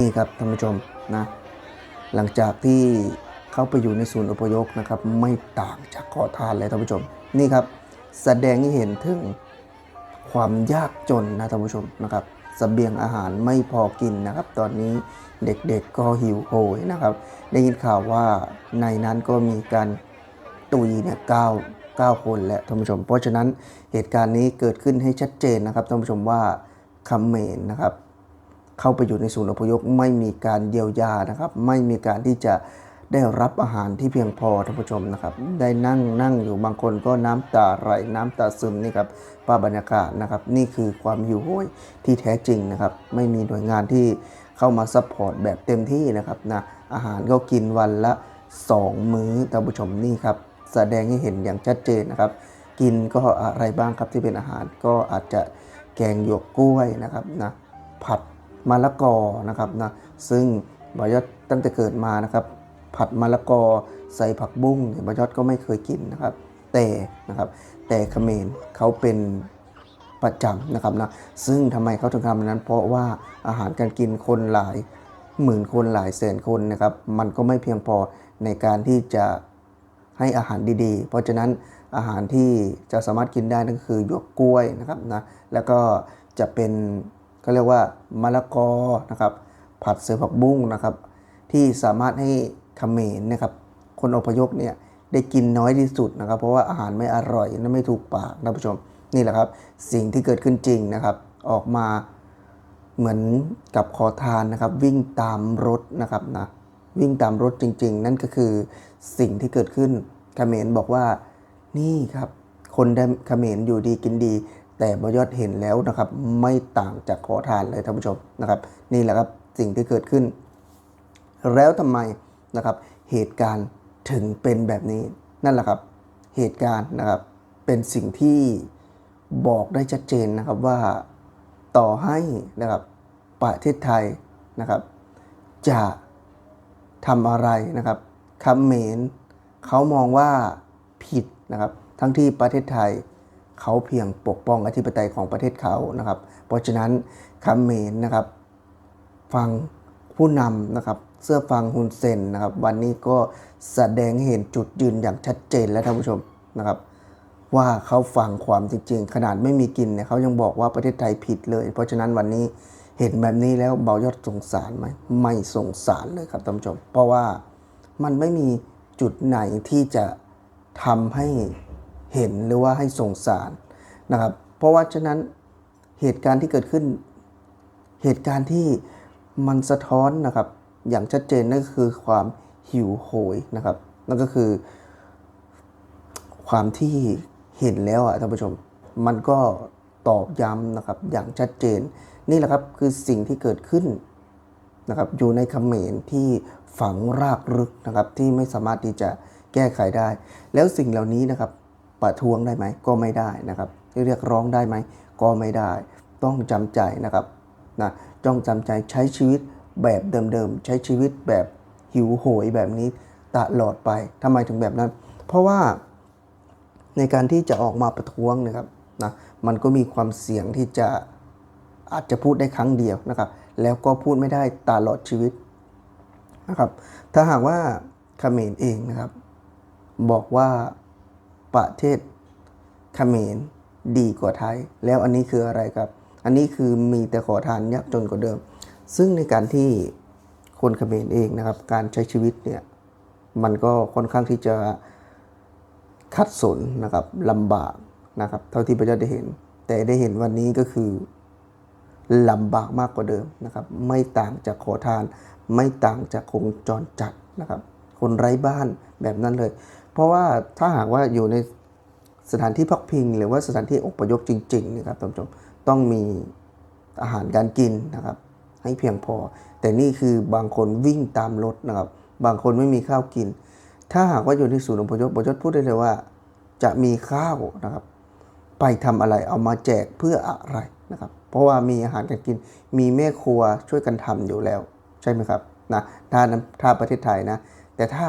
นี่ครับท่านผู้ชมนะหลังจากที่เข้าไปอยู่ในศูนย์อพยพนะครับไม่ต่างจากขอทานเลยท่านผู้ชม นี่ครับแสดงให้เห็นถึงความยากจนนะท่านผู้ชมนะครับสเสบียงอาหารไม่พอกินนะครับ ตอนนี้เด็กๆก็หิวโหยนะครับ ได้ยินข่าวว่าในนั้นก็มีการตุยเนี่ยเก้าเก้าคนและท่านผู้ชม เพราะฉะนั้นเหตุการณ์นี้เกิดขึ้นให้ชัดเจนนะครับท่านผู้ชมว่าคำเมนนะครับ เข้าไปอยู่ในศูนย์อพยพไม่มีการเยียวยานะครับ ไม่มีการที่จะได้รับอาหารที่เพียงพอท่านผู้ชมนะครับ ได้นั่งนั่งอยู่บางคนก็น้ำตาไหลน้ำตาซึมนี่ครับป้าบรรยากาศนะครับ นี่คือความหิวโหยที่แท้จริงนะครับ ไม่มีหน่วยงานที่เข้ามาซัพพอร์ตแบบเต็มที่นะครับนะอาหารก็กินวันละ 2 มื้อท่านผู้ชมนี่ครับแสดงให้เห็นอย่างชัดเจนนะครับ กินก็อะไรบ้างครับที่เป็นอาหารก็อาจจะแกงหยวกกล้วยนะครับนะผัด มะละกอนะครับนะซึ่งบอยอดตั้งแต่เกิดมานะครับ ผัดมะละกอใส่ผักบุ้งเนี่ยบอยอดก็ไม่เคยกินนะครับ แต่นะครับแต่เขมรเขาเป็นประจำนะครับนะซึ่งทำไมเขาถึงทำแบบนั้น เพราะว่าอาหารการกินคนหลายหมื่นคนหลายแสนคนนะครับ มันก็ไม่เพียงพอในการที่จะให้อาหารดีๆ เพราะฉะนั้นอาหารที่จะสามารถกินได้นั่นก็คือหยวกกล้วยนะครับนะแล้วก็จะเป็น ก็เรียกว่ามะละกอนะครับ ผัดเสือผักบุ้งนะครับ ที่สามารถให้เขมรนะครับ คนอพยพเนี่ยได้กินน้อยที่สุดนะครับ เพราะว่าอาหารไม่อร่อยและไม่ถูกปากนะผู้ชมนี่แหละครับ สิ่งที่เกิดขึ้นจริงนะครับ ออกมาเหมือนกับขอทานนะครับ วิ่งตามรถนะครับนะวิ่งตามรถจริง ๆ นั่นก็คือสิ่งที่เกิดขึ้นเขมรบอกว่านี่ครับ คนได้เขมรอยู่ดีกินดี แต่บยอดเห็นแล้วนะครับไม่ต่างจากขอทานเลยท่านผู้ชมนะครับ นี่แหละครับสิ่งที่เกิดขึ้น แล้วทำไมนะครับ เหตุการณ์ถึงเป็นแบบนี้นั่นแหละครับ เหตุการณ์นะครับเป็นสิ่งที่บอกได้ชัดเจนนะครับว่าต่อให้นะครับประเทศไทยนะครับ จะทำอะไรนะครับคำเมนเขามองว่าผิดนะครับ ทั้งที่ประเทศไทย เขาเพียงปกป้องอธิปไตยของประเทศเขานะครับ เพราะฉะนั้นคำเมนนะครับ ฟังผู้นำนะครับเสื้อฟังฮุนเซนนะครับ วันนี้ก็แสดงเห็นจุดยืนอย่างชัดเจนแล้วท่านผู้ชมนะครับ ว่าเขาฟังความจริงๆ ขนาดไม่มีกินเนี่ยเขายังบอกว่าประเทศไทยผิดเลย เพราะฉะนั้นวันนี้เห็นแบบนี้แล้วเบายอดสงสารไหมไม่สงสารเลยครับท่านผู้ชม เพราะว่ามันไม่มีจุดไหนที่จะทำให้ เห็นหรือว่าให้สงสารนะครับ เพราะว่าฉะนั้นเหตุการณ์ที่เกิดขึ้น เหตุการณ์ที่มันสะท้อนนะครับ อย่างชัดเจนนั่นก็คือความหิวโหยนะครับ นั่นก็คือ ความที่เห็นแล้วอะท่านผู้ชม มันก็ตอกย้ำนะครับ อย่างชัดเจน นี่แหละครับคือสิ่งที่เกิดขึ้นนะครับอยู่ในเขมรที่ฝังรากลึกนะครับที่ไม่สามารถที่จะแก้ไขได้ แล้วสิ่งเหล่านี้นะครับ ประท้วงได้ไหมก็ไม่ได้นะครับเรียกร้องได้ไหมก็ไม่ได้ ต้องจำใจนะครับนะต้องจำใจใช้ชีวิตแบบเดิมๆใช้ชีวิตแบบหิวโหยแบบนี้ตลอดไปทำไมถึงแบบนั้น เพราะว่าในการที่จะออกมาประท้วงนะครับนะมันก็มีความเสี่ยงที่จะอาจจะพูดได้ครั้งเดียวนะครับ แล้วก็พูดไม่ได้ตลอดชีวิตนะครับ ถ้าหากว่าเขมรเองนะครับ บอกว่า ประเทศเขมรดีกว่าไทย แล้วอันนี้คืออะไรครับ อันนี้คือมีแต่ขอทานยากจนกว่าเดิม ซึ่งในการที่คนเขมรเองนะครับ การใช้ชีวิตเนี่ยมันก็ค่อนข้างที่จะขัดสนนะครับลำบากนะครับ เท่าที่พระเจ้าได้เห็น แต่ได้เห็นวันนี้ก็คือลำบากมากกว่าเดิมนะครับ ไม่ต่างจากขอทาน ไม่ต่างจากคงจรจัดนะครับ คนไร้บ้านแบบนั้นเลย เพราะว่าถ้าหากว่าอยู่ในสถานที่พักพิง หรือว่าสถานที่อพยพจริงๆนะครับท่านผู้ชมต้องมีอาหารการกินนะครับ ให้เพียงพอ แต่นี่คือบางคนวิ่งตามรถนะครับ บางคนไม่มีข้าวกิน ถ้าหากว่าอยู่ในศูนย์อพยพบยศพูดได้เลยว่า จะมีข้าวนะครับ ไปทำอะไรเอามาแจกเพื่ออะไรนะครับ เพราะว่ามีอาหารการกิน มีแม่ครัวช่วยกันทำอยู่แล้ว ใช่ไหมครับนะถ้าถ้าประเทศไทยนะ แต่ถ้า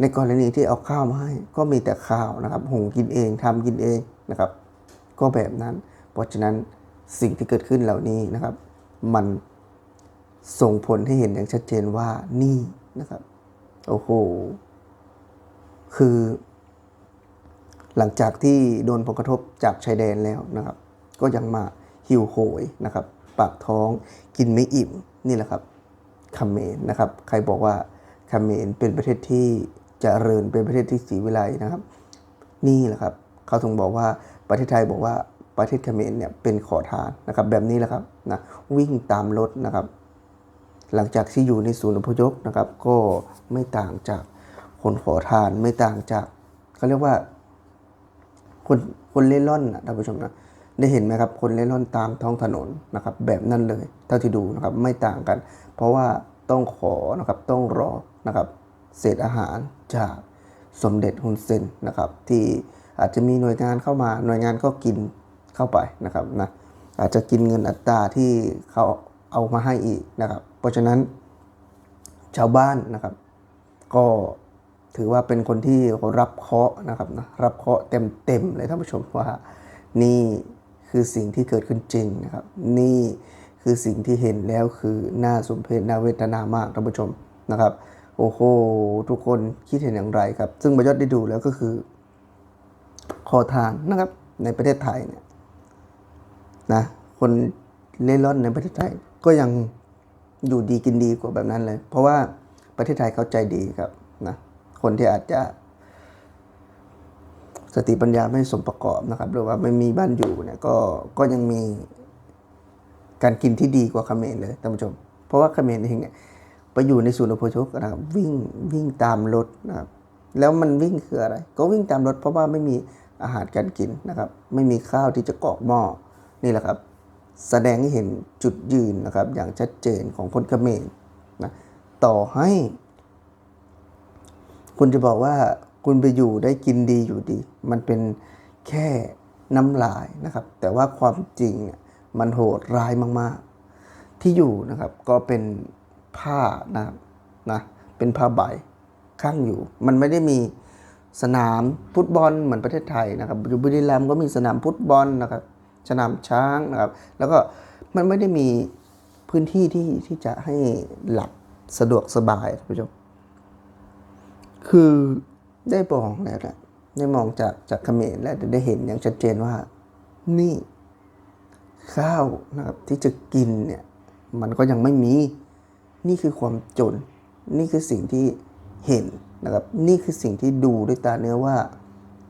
ในกรณีที่เอาข้าวมาให้ ก็มีแต่ข้าวนะครับหุงกินเองทำกินเองนะครับ ก็แบบนั้น เพราะฉะนั้นสิ่งที่เกิดขึ้นเหล่านี้นะครับ มันส่งผลให้เห็นอย่างชัดเจนว่านี่นะครับ โอ้โห คือ หลังจากที่โดนผลกระทบจากชายแดนแล้วนะครับ ก็ยังมาหิวโหยนะครับ ปากท้องกินไม่อิ่มนี่แหละครับคาเมรนะครับ ใครบอกว่าคาเมรเป็นประเทศที่ จริญเป็นประเทศที่สีวิไลนะครับ นี่แหละครับ เขาถึงบอกว่าประเทศไทยบอกว่าประเทศเขมรเนี่ยเป็นขอทานนะครับแบบนี้แหละครับนะวิ่งตามรถนะครับ หลังจากที่อยู่ในศูนย์อพยพนะครับ ก็ไม่ต่างจากคนขอทานไม่ต่างจากเขาเรียกว่า คนคนเล่ร่อนนะท่านผู้ชมนะได้เห็นไหมครับ คนเล่ร่อนตามท้องถนนนะครับ แบบนั้นเลย เท่าที่ดูนะครับไม่ต่างกัน เพราะว่าต้องขอนะครับต้องรอนะครับ เศษอาหารจากสมเด็จฮุนเซนนะครับ ที่อาจจะมีหน่วยงานเข้ามาหน่วยงานก็กินเข้าไปนะครับนะอาจจะกินเงินอัตราที่เขาเอามาให้อีกนะครับ เพราะฉะนั้นชาวบ้านนะครับ ก็ถือว่าเป็นคนที่รับเคาะนะครับนะรับเคาะห์เต็มๆเลยท่านผู้ชมว่านี่คือสิ่งที่เกิดขึ้นจริงนะครับ นี่คือสิ่งที่เห็นแล้วคือน่าสมเพชน่าเวทนามากท่านผู้ชมนะครับ โอ้โห ทุกคนคิดเห็นอย่างไรครับ ซึ่งประยศได้ดูแล้วก็คือ ขอทานนะครับ ในประเทศไทยเนี่ยนะคนเล่ร่อนในประเทศไทย ก็ยังอยู่ดีกินดีกว่าแบบนั้นเลย เพราะว่าประเทศไทยเขาใจดีครับนะคนที่อาจจะสติปัญญาไม่สมประกอบนะครับ หรือว่าไม่มีบ้านอยู่เนี่ยก็ก็ยังมีการกินที่ดีกว่าเขมรเลยท่านผู้ชม เพราะว่าเขมรเองเนี่ย ไปอยู่ในศูนย์อพยพนะครับวิ่งวิ่งตามรถนะครับแล้วมันวิ่งคืออะไร ก็วิ่งตามรถเพราะว่าไม่มีอาหารการกินนะครับ ไม่มีข้าวที่จะกรอกหม้อนี่แหละครับ แสดงให้เห็นจุดยืนนะครับ อย่างชัดเจนของคนเขมรนะต่อให้ คุณจะบอกว่าคุณไปอยู่ได้กินดีอยู่ดี มันเป็นแค่น้ำลายนะครับ แต่ว่าความจริงเนี่ยมันโหดร้ายมาก ๆ ที่อยู่นะครับก็เป็น ผ้านะครับนะเป็นผ้าใบข้างอยู่ มันไม่ได้มีสนามฟุตบอลเหมือนประเทศไทยนะครับอยู่บุรีรัมย์ก็มีสนามฟุตบอลนะครับสนามช้างนะครับ แล้วก็มันไม่ได้มีพื้นที่ที่ที่จะให้หลับสะดวกสบายท่านผู้ชมคือได้มองแล้วนะได้มองจากจากเขมรแล้วได้เห็นอย่างชัดเจนว่า นี่ข้าวนะครับที่จะกินเนี่ย มันก็ยังไม่มี นี่คือความจน นี่คือสิ่งที่เห็นนะครับ นี่คือสิ่งที่ดูด้วยตาเนื้อว่า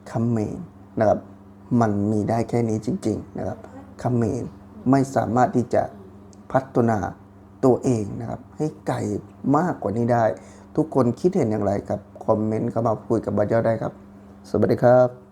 เขมรนะครับ มันมีได้แค่นี้จริง ๆ นะครับเขมรไม่สามารถที่จะพัฒนาตัวเองนะครับ ให้ไกลมากกว่านี้ได้ ทุกคนคิดเห็นอย่างไรครับ คอมเมนต์เข้ามาคุยกับบาเจ้าได้ครับ สวัสดีครับ